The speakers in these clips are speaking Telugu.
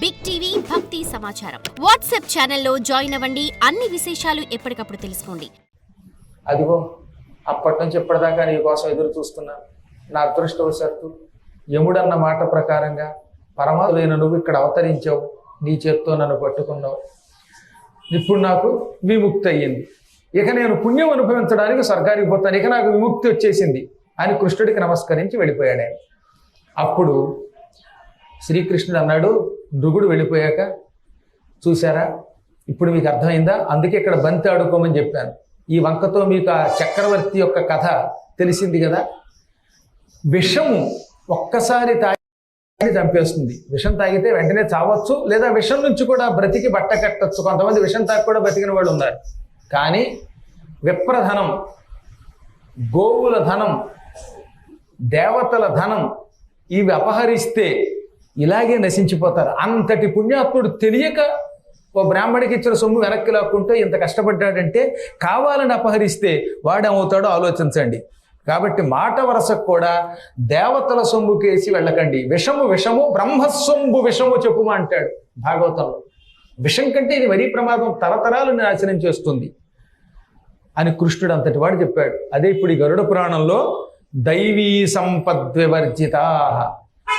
బిగ్ టీవీ భక్తి సమాచారం వాట్సాప్ ఛానల్లో జాయిన్ అవ్వండి. అన్ని విశేషాలు ఎప్పటికప్పుడు తెలుసుకోండి. అదిగో అప్పటి నుంచి ఇప్పటిదాకా నీ కోసం ఎదురు చూస్తున్నా నా అదృష్టవశాత్తు యముడన్న మాట ప్రకారంగా పరమాత్మైన నువ్వు ఇక్కడ అవతరించావు. నీ చేత్తో నన్ను పట్టుకున్నావు. ఇప్పుడు నాకు విముక్తి అయ్యింది. ఇక నేను పుణ్యం అనుభవించడానికి స్వర్గానికి పోతాను. ఇక నాకు విముక్తి వచ్చేసింది అని కృష్ణుడికి నమస్కరించి వెళ్ళిపోయాడు ఆయన. అప్పుడు శ్రీకృష్ణుడు అన్నాడు దుగుడు వెళ్ళిపోయాక చూసారా ఇప్పుడు మీకు అర్థమైందా? అందుకే ఇక్కడ బంతి ఆడుకోమని చెప్పాను. ఈ వంకతో మీకు ఆ చక్రవర్తి యొక్క కథ తెలిసింది కదా? విషము ఒక్కసారి తాగి చంపేస్తుంది. విషం తాగితే వెంటనే చావచ్చు లేదా విషం నుంచి కూడా బ్రతికి బట్ట కట్టచ్చు. కొంతమంది విషం తాగి కూడా బ్రతికిన వాళ్ళు ఉన్నారు. కానీ విప్రధనం గోవుల ధనం దేవతల ధనం ఇవి అపహరిస్తే ఇలాగే నశించిపోతారు. అంతటి పుణ్యాత్ముడు తెలియక ఓ బ్రాహ్మడికి ఇచ్చిన సొమ్ము వెనక్కి లాక్కుంటే ఇంత కష్టపడ్డాడంటే కావాలని అపహరిస్తే వాడేమవుతాడో ఆలోచించండి. కాబట్టి మాట వరసకు కూడా దేవతల సొమ్ము కేసి వెళ్ళకండి. విషము విషము బ్రహ్మసొంబు విషము చెప్పుమా అంటాడు భాగవతంలో విషం కంటే ఇది మరీ ప్రమాదం తరతరాలు నాశనం చేస్తుంది అని కృష్ణుడు అంతటి వాడు చెప్పాడు. అదే ఇప్పుడు ఈ గరుడ పురాణంలో దైవీ సంపద్వివర్జిత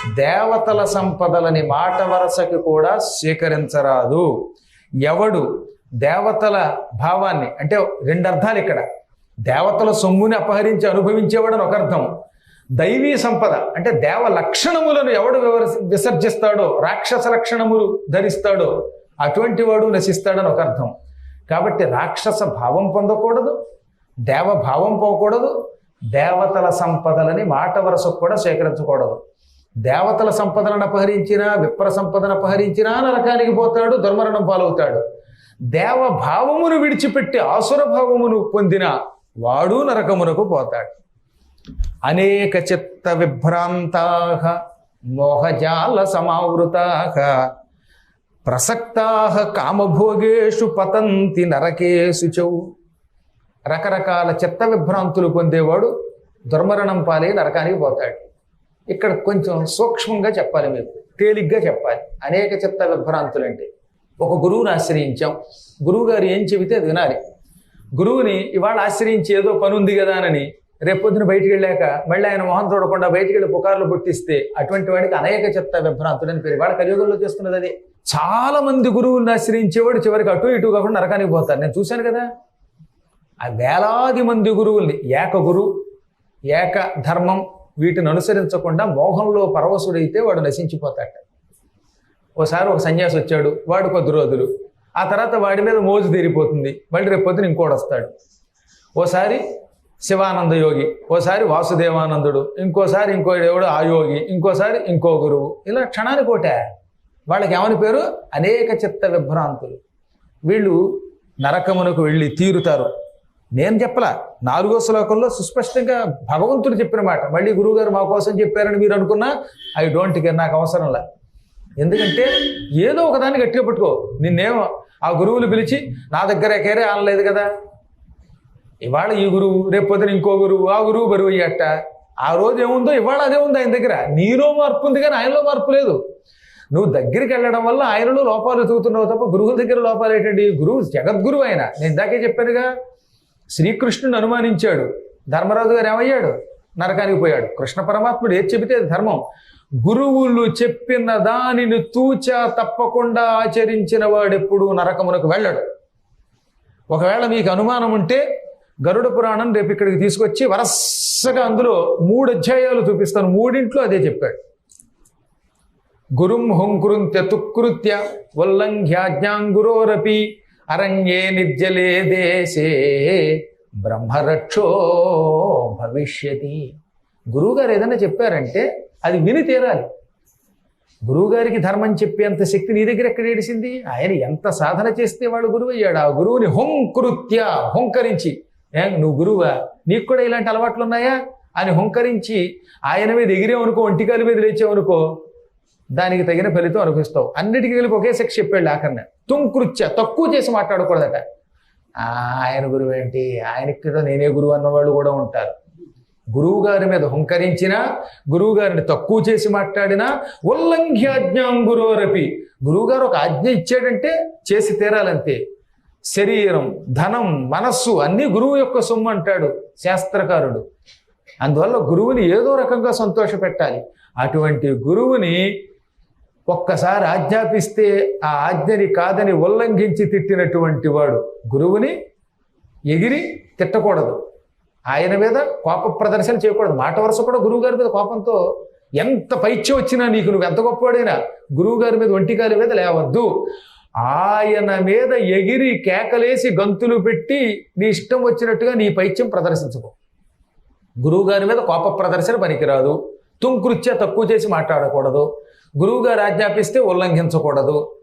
దేవతల సంపదలని మాట వరసకి కూడా స్వీకరించరాదు. ఎవడు దేవతల భావాన్ని అంటే రెండు అర్థాలు ఇక్కడ. దేవతల సొమ్ముని అపహరించి అనుభవించేవాడు అని ఒక అర్థం. దైవీ సంపద అంటే దేవ లక్షణములను ఎవడు వివరి విసర్జిస్తాడో రాక్షస లక్షణములు ధరిస్తాడో అటువంటి వాడు నశిస్తాడని ఒక అర్థం. కాబట్టి రాక్షస భావం పొందకూడదు దేవ భావం పోకూడదు దేవతల సంపదలని మాట వరసకు కూడా సేకరించకూడదు దేవతల సంపదలను అపహరించినా విప్ర సంపదను అపహరించినా నరకానికి పోతాడు దుర్మరణం పాలవుతాడు. దేవ భావమును విడిచిపెట్టి ఆసుర భావమును పొందిన వాడు నరకమునకు పోతాడు. అనేక చిత్త విభ్రాంతా మోహజాల సమావృతా ప్రసక్తా కామభోగేషు పతంతి నరకేశు చౌ. రకరకాల చిత్త విభ్రాంతులు పొందేవాడు దుర్మరణం పాలే నరకానికి పోతాడు. ఇక్కడ కొంచెం సూక్ష్మంగా చెప్పాలి మీకు తేలిగ్గా చెప్పాలి. అనేక చిత్త విభ్రాంతులు అంటే ఒక గురువుని ఆశ్రయించాం. గురువు గారు ఏం చెబితే అది వినాలి. గురువుని ఇవాళ ఆశ్రయించి ఏదో పని ఉంది కదా అని రేపొద్దున బయటికి వెళ్ళాక మళ్ళీ ఆయన మొహం చూడకుండా బయటికి వెళ్ళి పుకార్లు పుట్టిస్తే అటువంటి వాడికి అనేక చిత్త విభ్రాంతులు అని పేరు. వాళ్ళ కలియుగంలో చేస్తున్నది అది. చాలా మంది గురువుల్ని ఆశ్రయించేవాడు చివరికి అటు ఇటు కాకుండా నరకానికి పోతారు. నేను చూశాను కదా. ఆ వేలాది మంది గురువుల్ని ఏక గురు ఏక ధర్మం వీటిని అనుసరించకుండా మోహంలో పరవశుడైతే వాడు నశించిపోతాడు. ఓసారి ఒక సన్యాసి వచ్చాడు వాడు కొద్ది రోజులు. ఆ తర్వాత వాడి మీద మోజు తీరిపోతుంది. మళ్ళీ రేపు పొద్దున ఇంకోటి వస్తాడు. ఓసారి శివానంద యోగి ఓసారి వాసుదేవానందుడు ఇంకోసారి ఇంకో దేవుడు ఆ యోగి ఇంకోసారి ఇంకో గురువు. ఇలా క్షణానికి ఒకటే వాళ్ళకి ఏమని పేరు? అనేక చిత్త విభ్రాంతులు. వీళ్ళు నరకమునకు వెళ్ళి తీరుతారు. నేను చెప్పలా. నాలుగో శ్లోకంలో సుస్పష్టంగా భగవంతుడు చెప్పిన మాట. మళ్ళీ గురువుగారు మా కోసం చెప్పారని మీరు అనుకున్నా ఐ డోంట్ కేర్ నాకు అవసరంలా ఎందుకంటే ఏదో ఒకదాన్ని గట్టిగా పట్టుకో. నిన్నేమో ఆ గురువులు పిలిచి నా దగ్గర కేరే అనలేదు కదా. ఇవాళ ఈ గురువు రేపు పొద్దున ఇంకో గురువు ఆ గురువు బరువు అయ్యట. ఆ రోజు ఏముందో ఇవాళ అదే ఉంది ఆయన దగ్గర. నీలో మార్పు ఉంది కానీ ఆయనలో మార్పు లేదు. నువ్వు దగ్గరికి వెళ్ళడం వల్ల ఆయనలో లోపాలు ఎదుగుతున్నావు తప్ప గురువుల దగ్గర లోపాలు ఏంటండి? గురువు జగద్గురువు ఆయన. నేను ఇందాకే చెప్పానుగా శ్రీకృష్ణుని అనుమానించాడు. ధర్మరాజు గారు ఏమయ్యాడు? నరకానికి పోయాడు. కృష్ణ పరమాత్ముడు ఏది చెబితే ధర్మం. గురువులు చెప్పిన దానిని తూచా తప్పకుండా ఆచరించిన వాడెప్పుడు నరకమునకు వెళ్ళడు. ఒకవేళ మీకు అనుమానం ఉంటే గరుడ పురాణం రేపు ఇక్కడికి తీసుకొచ్చి వరసగా అందులో మూడు అధ్యాయాలు చూపిస్తాను. మూడింట్లో అదే చెప్పాడు. గురుం హుంకృంత్య తుకృత్య ఉల్లంఘ్యాజ్ఞాంగురోరపి అరణ్యే నిద్యలే దేశే బ్రహ్మరక్షో భవిష్యతి. గురువుగారు ఏదైనా చెప్పారంటే అది విని తీరాలి. గురువుగారికి ధర్మం చెప్పేంత శక్తి నీ దగ్గర ఎక్కడ ఏడిసింది? ఆయన ఎంత సాధన చేస్తే వాడు గురువు అయ్యాడు? ఆ గురువుని హుంకృత్య హుంకరించి. నువ్వు గురువా? నీకు కూడా ఇలాంటి అలవాట్లు ఉన్నాయా? అని హుంకరించి ఆయన మీద ఎగిరేవనుకో ఒంటికాల మీద లేచేవనుకో దానికి తగిన ఫలితం అనుభవిస్తావు. అన్నిటికీ కలిపి ఒకే శిక్ష చెప్పాడు ఆఖరిన తుంకృత్య తక్కువ చేసి మాట్లాడకూడదట. "ఆ, ఆయన గురువు ఏంటి? ఆయనకి నేనే గురువు అన్నవాళ్ళు కూడా ఉంటారు. గురువు గారి మీద హుంకరించినా గురువు గారిని తక్కువ చేసి మాట్లాడినా ఉల్లంఘ్యాజ్ఞాం గురువరపి. గురువుగారు ఒక ఆజ్ఞ ఇచ్చాడంటే చేసి తీరాలంతే. శరీరం ధనం మనస్సు అన్నీ గురువు యొక్క సొమ్ము అంటాడు శాస్త్రకారుడు. అందువల్ల గురువుని ఏదో రకంగా సంతోష పెట్టాలి అటువంటి గురువుని ఒక్కసారి ఆజ్ఞాపిస్తే ఆ ఆజ్ఞని కాదని ఉల్లంఘించి తిట్టినటువంటి వాడు గురువుని ఎగిరి తిట్టకూడదు. ఆయన మీద కోప ప్రదర్శన చేయకూడదు. మాట వరుస కూడా గురువు గారి మీద కోపంతో ఎంత పైత్యం వచ్చినా నీకు నువ్వు ఎంత గొప్పవాడైనా గురువు గారి మీద ఒంటికాలి మీద లేవద్దు. ఆయన మీద ఎగిరి కేకలేసి గంతులు పెట్టి నీ ఇష్టం వచ్చినట్టుగా నీ పైత్యం ప్రదర్శించుకో. గురువు గారి మీద కోప ప్రదర్శన పనికిరాదు. తుంకృత్య తక్కువ చేసి మాట్లాడకూడదు. గురువు గారు ఆజ్ఞాపిస్తే ఉల్లంఘించకూడదు.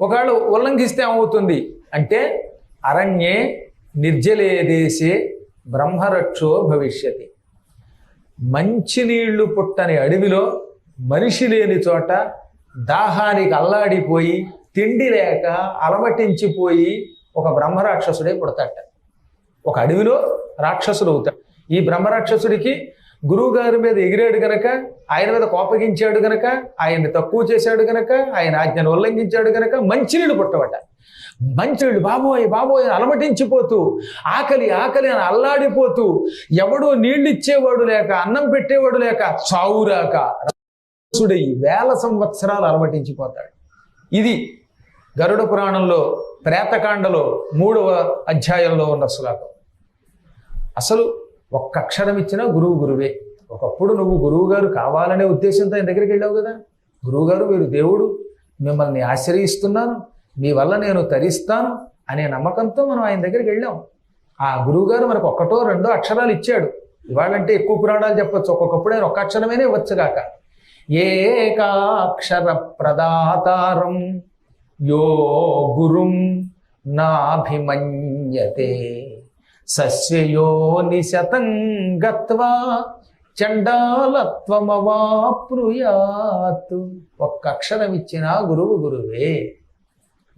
ఒకవేళ ఉల్లంఘిస్తే ఏమవుతుంది? అంటే అరణ్యే నిర్జలే దేశే బ్రహ్మరక్షో భవిష్యతి. మంచినీళ్ళు పుట్టని అడవిలో మనిషి లేని చోట దాహానికి అల్లాడిపోయి తిండి లేక అలమటించిపోయి ఒక బ్రహ్మరాక్షసుడే పుడతాట ఒక అడవిలో రాక్షసుడు అవుతాడు. ఈ బ్రహ్మరాక్షసుడికి గురువు గారి మీద ఎగిరాడు గనక ఆయన మీద కోపగించాడు గనక ఆయన్ని తక్కువ చేశాడు గనక ఆయన ఆజ్ఞను ఉల్లంఘించాడు గనక మంచినీళ్ళు పుట్టవట. మంచినీళ్ళు బాబోయ్ బాబోయ్ అలమటించిపోతూ ఆకలి ఆకలి అని అల్లాడిపోతూ ఎవడో నీళ్ళిచ్చేవాడు లేక అన్నం పెట్టేవాడు లేక చావురాక రాసుడై వేల సంవత్సరాలు అలమటించిపోతాడు. ఇది గరుడ పురాణంలో ప్రేతకాండలో మూడవ అధ్యాయంలో ఉన్న శ్లోకం. అసలు ఒక్క అక్షరం ఇచ్చినా గురువు గురువే. ఒకప్పుడు నువ్వు గురువు గారు కావాలనే ఉద్దేశంతో ఆయన దగ్గరికి వెళ్ళావు కదా. గురువు గారు మీరు దేవుడు. మిమ్మల్ని ఆశ్రయిస్తున్నాను. మీ వల్ల నేను తరిస్తాను అనే నమ్మకంతో మనం ఆయన దగ్గరికి వెళ్ళాం. ఆ గురువుగారు మనకు ఒక్కటో రెండో అక్షరాలు ఇచ్చాడు. ఇవాళంటే ఎక్కువ పురాణాలు చెప్పొచ్చు. ఒక్కొక్కప్పుడు ఆయన ఒక్క అక్షరమేనే ఇవ్వచ్చుగాక ఏకాక్షర ప్రదాతారం యో గురుం నాభిమన్యతే. సస్యయో నిశతం గత్వా చండాలత్వమవాప్నుయాత్. ఒక్క అక్షరం ఇచ్చిన గురువు గురువే.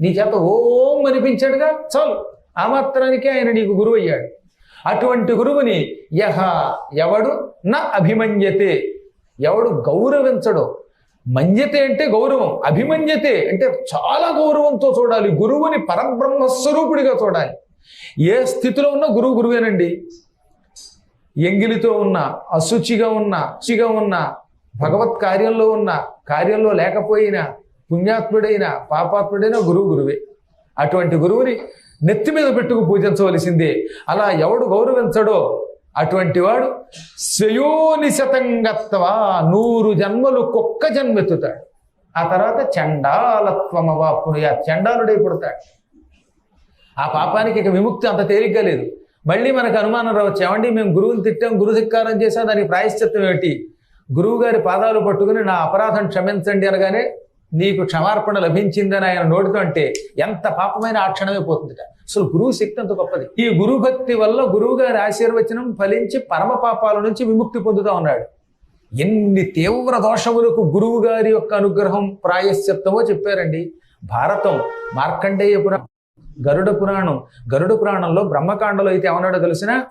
నీ చేత ఓం అనిపించాడుగా చాలు. ఆ మాత్రానికి ఆయన నీకు గురువు అయ్యాడు. అటువంటి గురువుని యహ ఎవడు? నా అభిమన్యతే. ఎవడు గౌరవించడు. మన్యతే అంటే గౌరవం అభిమన్యతే అంటే చాలా గౌరవంతో చూడాలి. గురువుని పరబ్రహ్మస్వరూపుడిగా చూడాలి. ఏ స్థితిలో ఉన్న గురువు గురువేనండి. ఎంగిలితో ఉన్న అశుచిగా ఉన్న శుచిగా ఉన్న భగవత్ కార్యంలో ఉన్న కార్యంలో లేకపోయినా పుణ్యాత్ముడైన పాపాత్ముడైన గురువు గురువే. అటువంటి గురువుని నెత్తి మీద పెట్టుకు పూజించవలసిందే. అలా ఎవడు గౌరవించడో అటువంటి వాడు శయోనిశతంగత్వ నూరు జన్మలు కుక్క జన్మెత్తుతాడు. ఆ తర్వాత చండాలత్వమవాపును ఆ చండాలుడై పుడతాడు. ఆ పాపానికి ఇక విముక్తి అంత తేలిగ్గా లేదు. మళ్ళీ మనకు అనుమానం రావచ్చు ఏమండి మేము గురువుని తిట్టాం గురు ధిక్కారం చేసాం దానికి ప్రాయశ్చిత్తం ఏమిటి? గురువు గారి పాదాలు పట్టుకుని నా అపరాధం క్షమించండి అనగానే నీకు క్షమార్పణ లభించిందని ఆయన నోటితో అంటే ఎంత పాపమైన ఆ క్షణమే పోతుందిట. అసలు గురువు శక్తి అంత గొప్పది. ఈ గురుభక్తి వల్ల గురువు గారి ఆశీర్వచనం ఫలించి పరమ పాపాల నుంచి విముక్తి పొందుతా ఉన్నాడు. ఎన్ని తీవ్ర దోషములకు గురువు గారి యొక్క అనుగ్రహం ప్రాయశ్చిత్తమో చెప్పారండి. భారతం మార్కండేయ పురాణం గరుడ పురాణం. గరుడ పురాణంలో బ్రహ్మకాండలో అయితే ఏమన్నాడో తెలిసిన?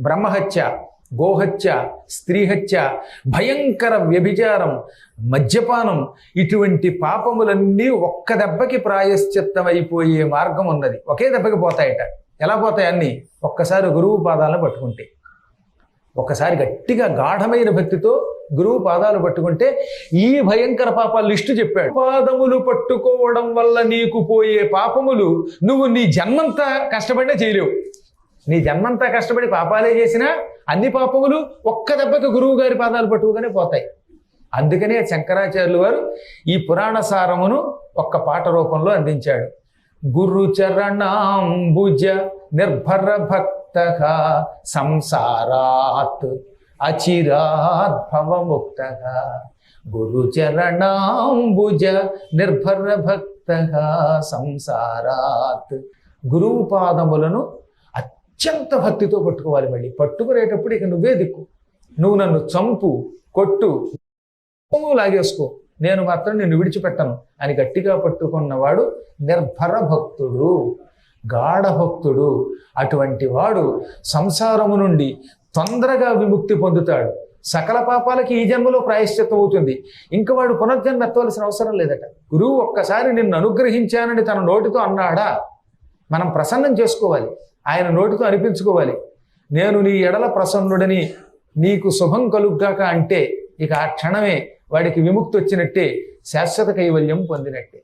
బ్రహ్మహత్య గోహత్య స్త్రీహత్య భయంకర వ్యభిచారం మద్యపానం ఇటువంటి పాపములన్నీ ఒక్క దెబ్బకి ప్రాయశ్చిత్తమైపోయే మార్గం ఉన్నది. ఒకే దెబ్బకి పోతాయట. ఎలా పోతాయి ఒక్కసారి గురువు పాదాలను పట్టుకుంటే. ఒకసారి గట్టిగా గాఢమైన భక్తితో గురువు పాదాలు పట్టుకుంటే ఈ భయంకర పాపాల లిస్టు చెప్పాడు. పాదములు పట్టుకోవడం వల్ల నీకు పోయే పాపములు నువ్వు నీ జన్మంతా కష్టపడినా చేయలేవు. నీ జన్మంతా కష్టపడి పాపాలే చేసినా అన్ని పాపములు ఒక్క దెబ్బకి గురువు గారి పాదాలు పట్టుకోగానే పోతాయి. అందుకనే శంకరాచార్యులు వారు ఈ పురాణ సారమును ఒక్క పాట రూపంలో అందించాడు. గురు చరణాంబుజ నిర్భర భక్త సంసారాత్ అచిరాద్భవముక్త. గురుచరణాంబుజ నిర్భర భక్త సంసారాత్. గురువు పాదములను అత్యంత భక్తితో పట్టుకోవాలి మళ్ళీ. పట్టుకునేటప్పుడు ఇక నువ్వే దిక్కు. నువ్వు నన్ను చంపు కొట్టు లాగేసుకో. నేను మాత్రం నిన్ను విడిచిపెట్టను అని గట్టిగా పట్టుకున్నవాడు నిర్భర భక్తుడు గాఢ భక్తుడు అటువంటి వాడు సంసారము నుండి తొందరగా విముక్తి పొందుతాడు. సకల పాపాలకి ఈ జన్మలో ప్రాయశ్చిత్తం అవుతుంది. ఇంకా వాడు పునర్జన్మ ఎత్తవలసిన అవసరం లేదట. గురువు ఒక్కసారి నిన్ను అనుగ్రహించానని తన నోటితో అన్నాడా? మనం ప్రసన్నం చేసుకోవాలి. ఆయన నోటితో అనిపించుకోవాలి. నేను నీ ఎడల ప్రసన్నుడని నీకు శుభం కలుగ్గాక అంటే ఇక ఆ క్షణమే వాడికి విముక్తి వచ్చినట్టే శాశ్వత కైవల్యం పొందినట్టే.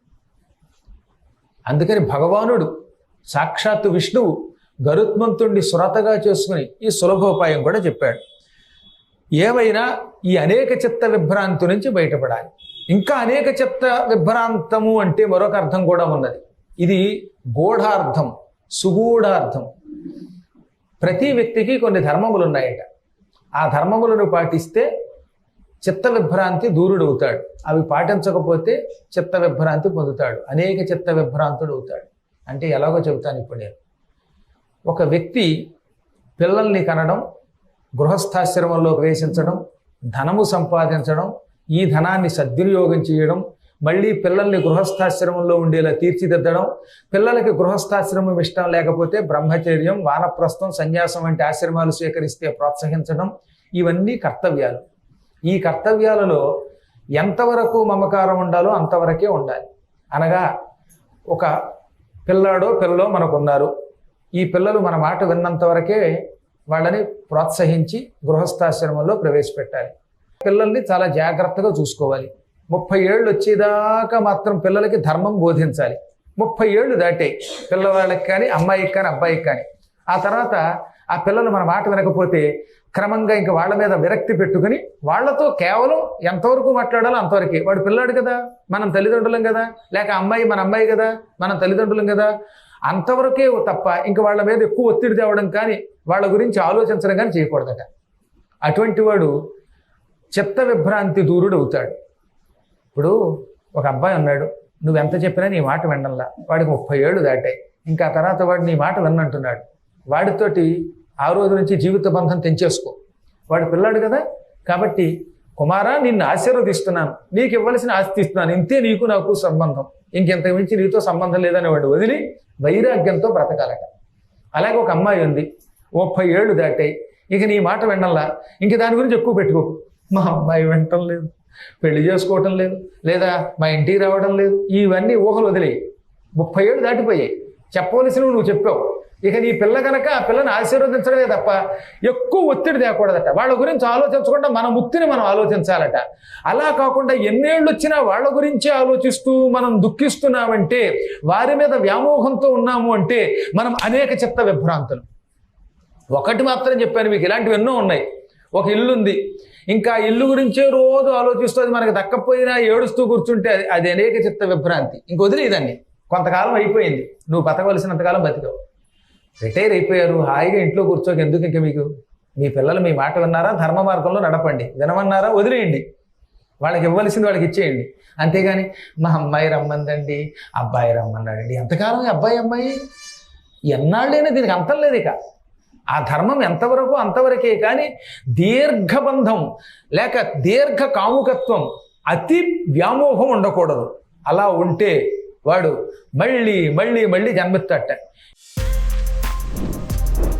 అందుకని భగవానుడు సాక్షాత్తు విష్ణువు గరుత్మంతుణ్ణి సురతగా చేసుకుని ఈ సులభోపాయం కూడా చెప్పాడు. ఏమైనా ఈ అనేక చిత్త విభ్రాంతి నుంచి బయటపడాలి. ఇంకా అనేక చిత్త విభ్రాంతము అంటే మరొక అర్థం కూడా ఉన్నది. ఇది గూఢార్థం సుగూఢార్థం. ప్రతి వ్యక్తికి కొన్ని ధర్మములు ఉన్నాయట. ఆ ధర్మములను పాటిస్తే చిత్త విభ్రాంతి దూరుడవుతాడు. అవి పాటించకపోతే చిత్త విభ్రాంతి పొందుతాడు. అనేక చిత్త విభ్రాంతుడు అవుతాడు అంటే ఎలాగో చెబుతాను ఇప్పుడు నేను. ఒక వ్యక్తి పిల్లల్ని కనడం గృహస్థాశ్రమంలో ప్రవేశించడం ధనము సంపాదించడం ఈ ధనాన్ని సద్వినియోగం చేయడం మళ్ళీ పిల్లల్ని గృహస్థాశ్రమంలో ఉండేలా తీర్చిదిద్దడం పిల్లలకి గృహస్థాశ్రమం ఇష్టం లేకపోతే బ్రహ్మచర్యం వానప్రస్థం సన్యాసం వంటి ఆశ్రమాలు స్వీకరిస్తే ప్రోత్సహించడం ఇవన్నీ కర్తవ్యాలు. ఈ కర్తవ్యాలలో ఎంతవరకు మమకారం ఉండాలో అంతవరకే ఉండాలి. అనగా ఒక పిల్లాడో పిల్లలో మనకున్నారు. ఈ పిల్లలు మన మాట విన్నంత వరకే వాళ్ళని ప్రోత్సహించి గృహస్థాశ్రమంలో ప్రవేశపెట్టాలి. పిల్లల్ని చాలా జాగ్రత్తగా చూసుకోవాలి. ముప్పై ఏళ్ళు వచ్చేదాకా మాత్రం పిల్లలకి ధర్మం బోధించాలి. ముప్పై ఏళ్ళు దాటే పిల్లవాళ్ళకి కానీ అమ్మాయికి కానీ అబ్బాయికి కానీ. ఆ తర్వాత ఆ పిల్లలు మన మాట వినకపోతే క్రమంగా ఇంకా వాళ్ళ మీద విరక్తి పెట్టుకుని వాళ్ళతో కేవలం ఎంతవరకు మాట్లాడాలో అంతవరకే. వాడు పిల్లాడు కదా మనం తల్లిదండ్రులం కదా లేక అమ్మాయి మన అమ్మాయి కదా మనం తల్లిదండ్రులం కదా అంతవరకే తప్ప ఇంకా వాళ్ళ మీద ఎక్కువ ఒత్తిడి తేవడం కానీ వాళ్ళ గురించి ఆలోచించడం కానీ చేయకూడదట. అటువంటి వాడు చిత్త విభ్రాంతి దూరుడు అవుతాడు ఇప్పుడు ఒక అబ్బాయి ఉన్నాడు నువ్వు ఎంత చెప్పినా నీ మాట వినడంలా. వాడికి ముప్పై ఏళ్ళు దాటాయి. ఇంకా తర్వాత వాడు నీ మాట విన్నంటున్నాడు. వాడితోటి ఆ రోజు నుంచి జీవిత బంధం తెంచేసుకో. వాడు పిల్లాడు కదా కాబట్టి కుమారా నిన్ను ఆశీర్వదిస్తున్నాను. నీకు ఇవ్వాల్సిన ఆస్తి ఇస్తున్నాను. ఇంతే నీకు నాకు సంబంధం. ఇంకెంత మించి నీతో సంబంధం లేదని వాడు వదిలి వైరాగ్యంతో బ్రతకాలట. అలాగే ఒక అమ్మాయి ఉంది. ముప్పై ఏళ్ళు దాటాయి. ఇక నీ మాట వినడంలా ఇంక దాని గురించి ఎక్కువ పెట్టుకోకు మా అమ్మాయి వినటం లేదు. పెళ్ళి చేసుకోవటం లేదు. లేదా మా ఇంటికి రావడం లేదు. ఇవన్నీ ఊహలు వదిలేయి. ముప్పై ఏళ్ళు దాటిపోయాయి. చెప్పవలసినవి నువ్వు చెప్పావు. ఇక నీ పిల్ల కనుక ఆ పిల్లని ఆశీర్వదించడమే తప్ప ఎక్కువ ఒత్తిడి తేకూడదట. వాళ్ళ గురించి ఆలోచించకుండా మన ముక్తిని మనం ఆలోచించాలట. అలా కాకుండా ఎన్నేళ్ళు వచ్చినా వాళ్ళ గురించే ఆలోచిస్తూ మనం దుఃఖిస్తున్నామంటే వారి మీద వ్యామోహంతో ఉన్నాము అంటే మనం అనేక చిత్త విభ్రాంతులు. ఒకటి మాత్రం చెప్పాను మీకు ఇలాంటివి ఎన్నో ఉన్నాయి. ఒక ఇల్లు ఉంది ఇంకా ఇల్లు గురించే రోజు ఆలోచిస్తూ అది మనకు దక్కపోయినా ఏడుస్తూ కూర్చుంటే అది అది అనేక చిత్త విభ్రాంతి. ఇంక వదిలేదండి కొంతకాలం అయిపోయింది. నువ్వు బతకవలసినంతకాలం బతికావు. రిటైర్ అయిపోయారు హాయిగా ఇంట్లో కూర్చోక ఎందుకు ఇంకా మీకు? మీ పిల్లలు మీ మాట విన్నారా? ధర్మ మార్గంలో నడపండి. వినమన్నారా? వదిలేయండి. వాళ్ళకి ఇవ్వాల్సింది వాళ్ళకి ఇచ్చేయండి. అంతేగాని మా అమ్మాయి రమ్మందండి అబ్బాయి రమ్మన్నాడండి. ఎంతకాలం అబ్బాయి అమ్మాయి? ఎన్నాళ్ళైనా దీనికి అంతం లేదు ఇక. ఆ ధర్మం ఎంతవరకు అంతవరకే. కానీ దీర్ఘబంధం లేక దీర్ఘ కాముకత్వం అతి వ్యామోహం ఉండకూడదు. అలా ఉంటే వాడు మళ్ళీ మళ్ళీ మళ్ళీ జన్మెత్తట